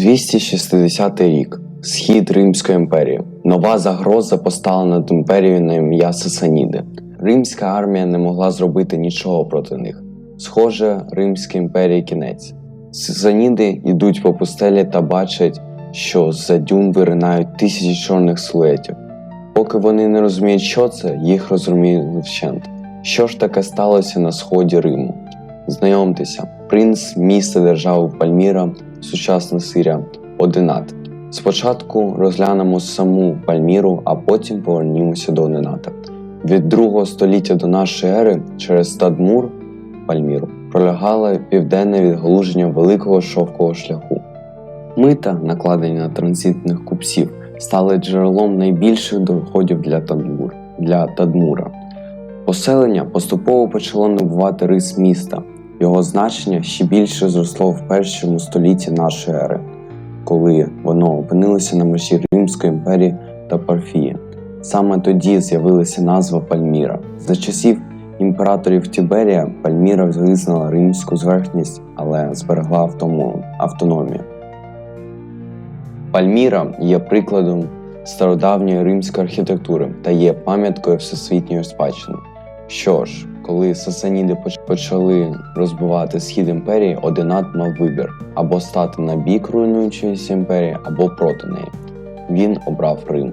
260 рік. Схід Римської імперії. Нова загроза постала над імперією на ім'я Сасаніди. Римська армія не могла зробити нічого проти них. Схоже, Римській імперії кінець. Сасаніди йдуть по пустелі та бачать, що з-за дюн виринають тисячі чорних силуетів. Поки вони не розуміють, що це, їх розуміли вщент. Що ж таке сталося на сході Риму? Знайомтеся, принц міста держави Пальміра, сучасна Сирія, Одинат. Спочатку розглянемо саму Пальміру, а потім повернімося до Одината. Від 2 століття до нашої ери через Тадмур Пальміру пролягало південне відгалуження великого шовкового шляху. Мита, накладені на транзитних купців, стали джерелом найбільших доходів для Тадмур, для Тадмура. Поселення поступово почало набувати рис міста. Його значення ще більше зросло в першому столітті нашої ери, коли воно опинилося на межі Римської імперії та Парфії. Саме тоді з'явилася назва Пальміра. За часів імператорів Тіберія Пальміра визнала римську зверхність, але зберегла в тому автономію. Пальміра є прикладом стародавньої римської архітектури та є пам'яткою всесвітньої спадщини. Що ж, коли сасаніди почали розбивати схід імперії, Одинат мав вибір або стати на бік руйнуючоїся імперії, або проти неї. Він обрав Рим.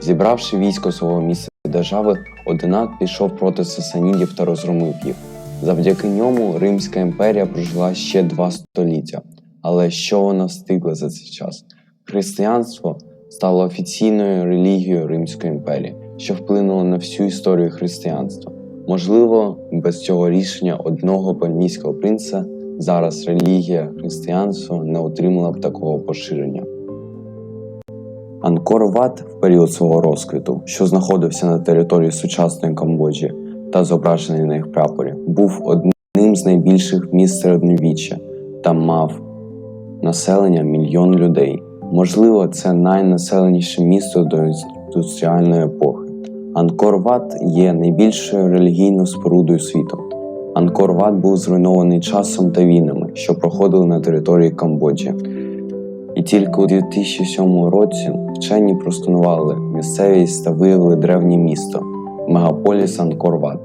Зібравши військо свого місця держави, Одинат пішов проти сасанідів та розгромив їх. Завдяки ньому Римська імперія прожила ще два століття. Але що вона встигла за цей час? Християнство стало офіційною релігією Римської імперії, що вплинуло на всю історію християнства. Можливо, без цього рішення одного пальмійського принца зараз релігія християнства не отримала б такого поширення. Анкор-Ват в період свого розквіту, що знаходився на території сучасної Камбоджі та зображений на їх прапорі, був одним з найбільших міст середньовіччя та мав населення мільйон людей. Можливо, це найнаселеніше місто до індустріальної епохи. Анкор-Ват є найбільшою релігійною спорудою світу. Анкор-Ват був зруйнований часом та війнами, що проходили на території Камбоджі. І тільки у 2007 році вчені просканували місцевість та виявили древнє місто мегаполіс Анкор-Ват.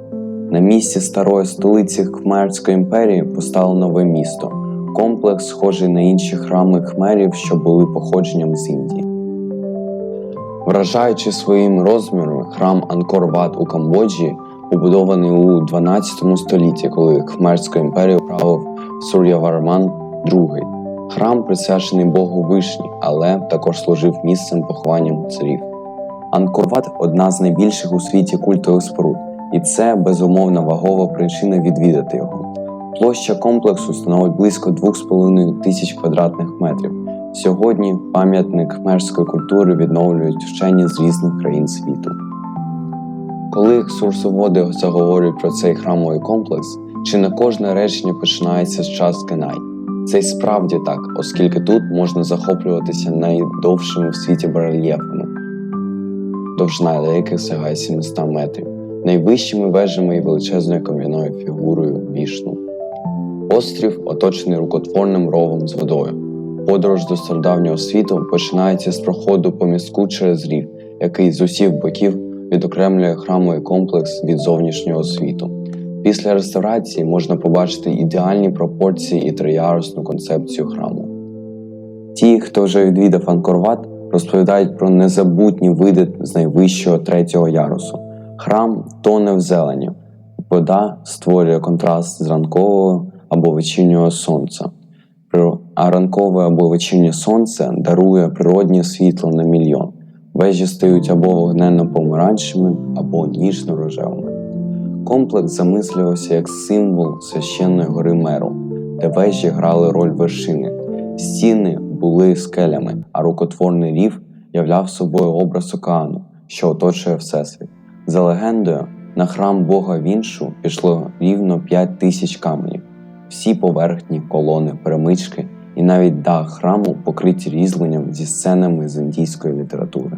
На місці старої столиці Хмерської імперії постало нове місто, комплекс, схожий на інші храми хмерів, що були походженням з Індії. Вражаючи своїм розміром, храм Анкор-Ват у Камбоджі, побудований у 12 столітті, коли Хмерську імперію правив Сур'яварман II. Храм присвячений Богу Вишні, але також служив місцем похованням царів. Анкор-Ват – одна з найбільших у світі культових споруд, і це безумовна вагова причина відвідати його. Площа комплексу становить близько 2,5 тисяч квадратних метрів. Сьогодні пам'ятник хмерської культури відновлюють вчені з різних країн світу. Коли екскурсоводи заговорюють про цей храмовий комплекс, чи не кожне речення починається з час Кенай. Це й справді так, оскільки тут можна захоплюватися найдовшими в світі барельєфами, довжина яких сягає 700 метрів, найвищими вежами і величезною кам'яною фігурою вішну. Острів оточений рукотворним ровом з водою. Подорож до стародавнього світу починається з проходу по містку через рів, який з усіх боків відокремлює храмовий комплекс від зовнішнього світу. Після реставрації можна побачити ідеальні пропорції і триярусну концепцію храму. Ті, хто вже відвідав Анкорват, розповідають про незабутні види з найвищого третього ярусу. Храм тоне в зелені, вода створює контраст з ранкового або вечірнього сонця. А ранкове або вечірнє сонце дарує природнє світло на мільйон. Вежі стають або вогненно-помаранчевими, або ніжно-рожевими. Комплекс замислювався як символ священної гори Меру, де вежі грали роль вершини. Стіни були скелями, а рукотворний рів являв собою образ океану, що оточує Всесвіт. За легендою, на храм Бога Віншу пішло рівно 5 тисяч каменів. Всі поверхні, колони, перемички і навіть дах храму покриті різьбленням зі сценами з індійської літератури.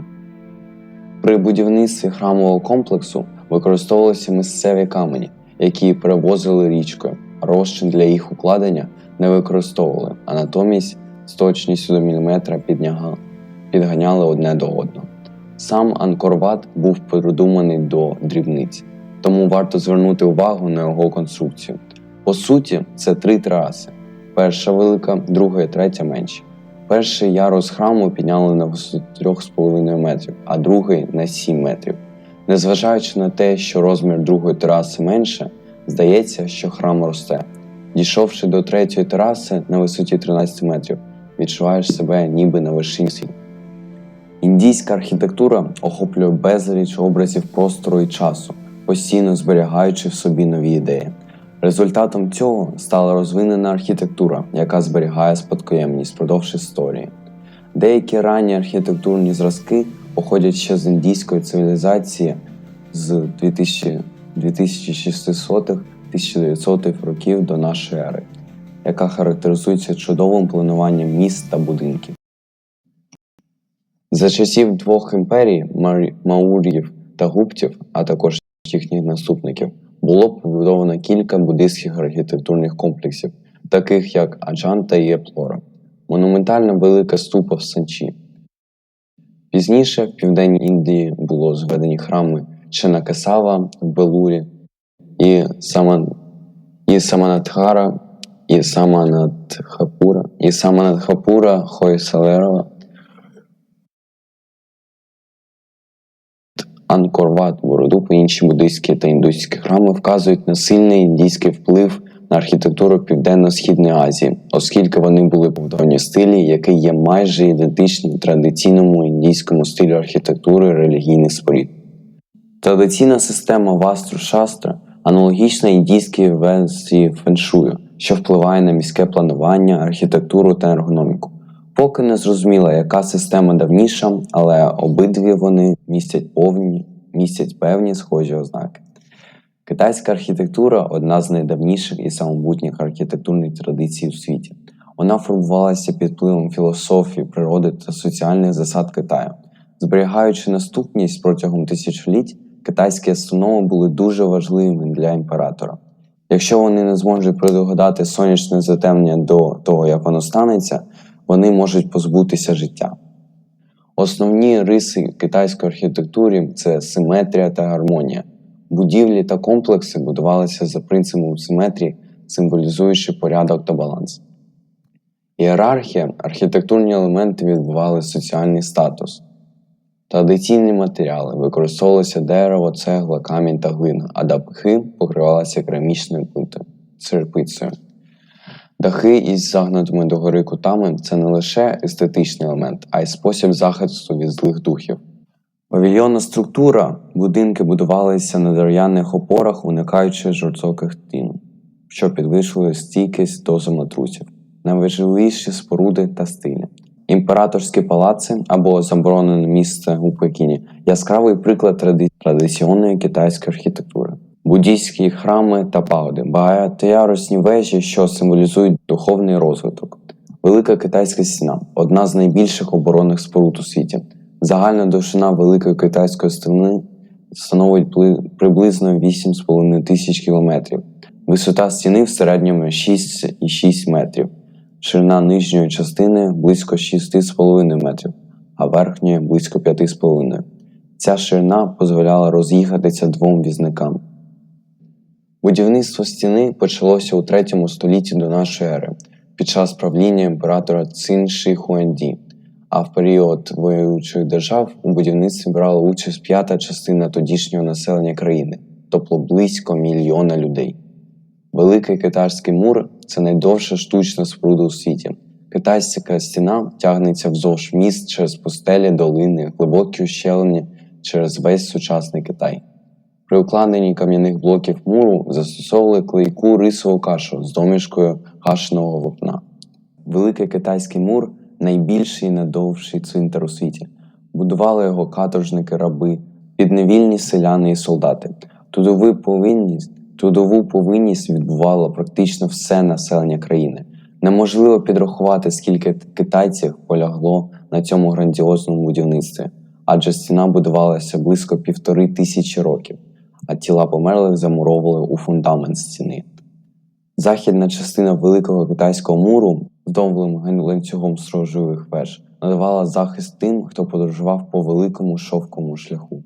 При будівництві храмового комплексу використовувалися місцеві камені, які перевозили річкою. Розчин для їх укладення не використовували, а натомість з точністю до міліметра підняга- підганяли одне до одного. Сам Анкорват був придуманий до дрібниць, тому варто звернути увагу на його конструкцію. По суті, це три траси: перша велика, друга і третя менші. Перший ярус храму підняли на висоту 3,5 метрів, а другий на 7 метрів. Незважаючи на те, що розмір другої тераси менше, здається, що храм росте. Дійшовши до третьої тераси на висоті 13 метрів, відчуваєш себе ніби на вершині світу. Індійська архітектура охоплює безліч образів простору і часу, постійно зберігаючи в собі нові ідеї. Результатом цього стала розвинена архітектура, яка зберігає спадкоємність впродовж історії. Деякі ранні архітектурні зразки походять ще з індійської цивілізації з 2600-1900 років до нашої ери, яка характеризується чудовим плануванням міст та будинків. За часів двох імперій Маур'їв та Гуптів, а також їхніх наступників, було побудовано кілька буддистських архітектурних комплексів, таких як Аджанта і Еплора, монументальна велика ступа в Санчі. Пізніше в південній Індії було зведені храми Ченакасава в Белурі і, Саман... і Саманадхара, і Саманадхапура, і Саманадхапура Хойсалерова, Анкорват, Бородуп і інші буддийські та індуські храми вказують на сильний індійський вплив на архітектуру Південно-Східної Азії, оскільки вони були побудовані в стилі, який є майже ідентичним традиційному індійському стилю архітектури релігійних спорід. Традиційна система вастру шастра аналогічна індійській версії феншую, що впливає на міське планування, архітектуру та ергономіку. Поки не зрозуміло, яка система давніша, але обидві вони містять повні, містять певні схожі ознаки. Китайська архітектура одна з найдавніших і самобутніх архітектурних традицій у світі. Вона формувалася під впливом філософії, природи та соціальних засад Китаю. Зберігаючи наступність протягом тисячоліть, китайські астрономи були дуже важливими для імператора. Якщо вони не зможуть предугадати сонячне затемнення до того, як воно станеться, вони можуть позбутися життя. Основні риси китайської архітектури це симетрія та гармонія. Будівлі та комплекси будувалися за принципом симетрії, символізуючи порядок та баланс. Ієрархія архітектурні елементи відбували соціальний статус. Традиційні матеріали використовувалися дерево, цегла, камінь та глина, а дахи покривалися керамічною плитою черпицею. Дахи із загнутими догори кутами це не лише естетичний елемент, а й спосіб захисту від злих духів. Павільйонна структура будинки будувалися на дерев'яних опорах, уникаючи жорстоких стін, що підвищували стійкість до землетрусів, найважливіші споруди та стилі. Імператорські палаци або заборонене місце у Пекіні яскравий приклад тради- традиційної китайської архітектури. Буддійські храми та пагоди, багатоярусні вежі, що символізують духовний розвиток. Велика китайська стіна одна з найбільших оборонних споруд у світі. Загальна довжина великої китайської стіни становить приблизно 8,5 тисяч кілометрів. Висота стіни в середньому 6,6 метрів. Ширина нижньої частини близько 6,5 метрів, а верхньої близько 5,5. Ця ширина дозволяла роз'їхатися двом візникам. Будівництво стіни почалося у 3 столітті до нашої ери під час правління імператора Цин Ши Хуанді, а в період воюючих держав у будівництві брала участь п'ята частина тодішнього населення країни, тобто близько мільйона людей. Великий китайський мур це найдовша штучна споруда у світі. Китайська стіна тягнеться вздовж міст через пустелі, долини, глибокі ущелини через весь сучасний Китай. При укладенні кам'яних блоків муру застосовували клейку рисову кашу з домішкою гашеного вапна. Великий китайський мур найбільший і найдовший цвинтар у світі. Будували його каторжники раби, підневільні селяни і солдати. Трудову повинність, трудову повинність відбувало практично все населення країни. Неможливо підрахувати, скільки китайців полягло на цьому грандіозному будівництві, адже стіна будувалася близько півтори тисячі років, а тіла померлих замуровували у фундамент стіни. Західна частина Великого китайського муру з ланцюгом сторожових веж, надавала захист тим, хто подорожував по великому шовковому шляху.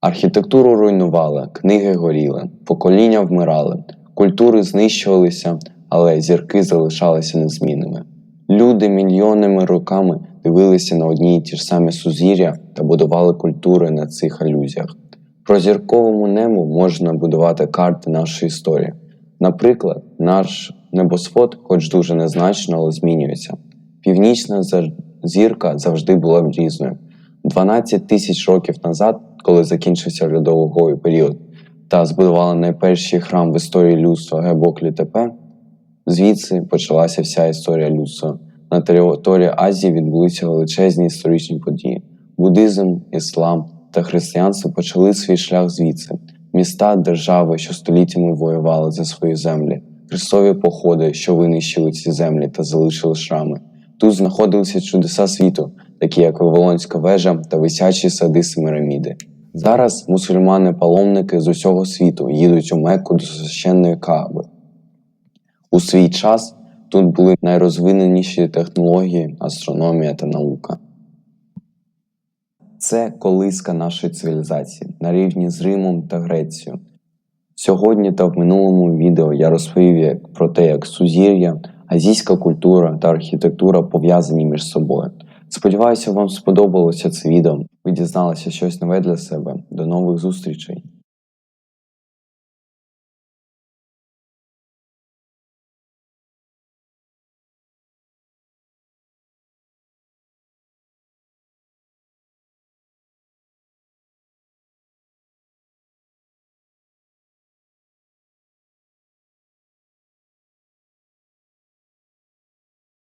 Архітектуру руйнували, книги горіли, покоління вмирали, культури знищувалися, але зірки залишалися незмінними. Люди мільйонними роками дивилися на одні й ті ж самі сузір'я та будували культури на цих алюзіях. Про зірковому небу можна будувати карти нашої історії. Наприклад, наш небосвод, хоч дуже незначно, але змінюється. Північна зірка завжди була різною. 12 тисяч років назад, коли закінчився льодовий період, та збудували найперший храм в історії людства Гебоклі Тепе, звідси почалася вся історія людства. На території Азії відбулися величезні історичні події. Буддизм, іслам та християнство почали свій шлях звідси. Міста, держави, що століттями воювали за свої землі, хрестові походи, що винищили ці землі та залишили шрами. Тут знаходилися чудеса світу, такі як Вавилонська вежа та висячі сади Семираміди. Зараз мусульмани-паломники з усього світу їдуть у Мекку до священної Кааби. У свій час тут були найрозвиненіші технології, астрономія та наука. Це колиска нашої цивілізації на рівні з Римом та Грецією. Сьогодні та в минулому відео я розповів про те, як сузір'я, азійська культура та архітектура пов'язані між собою. Сподіваюся, вам сподобалося це відео. Ви дізналися щось нове для себе. До нових зустрічей!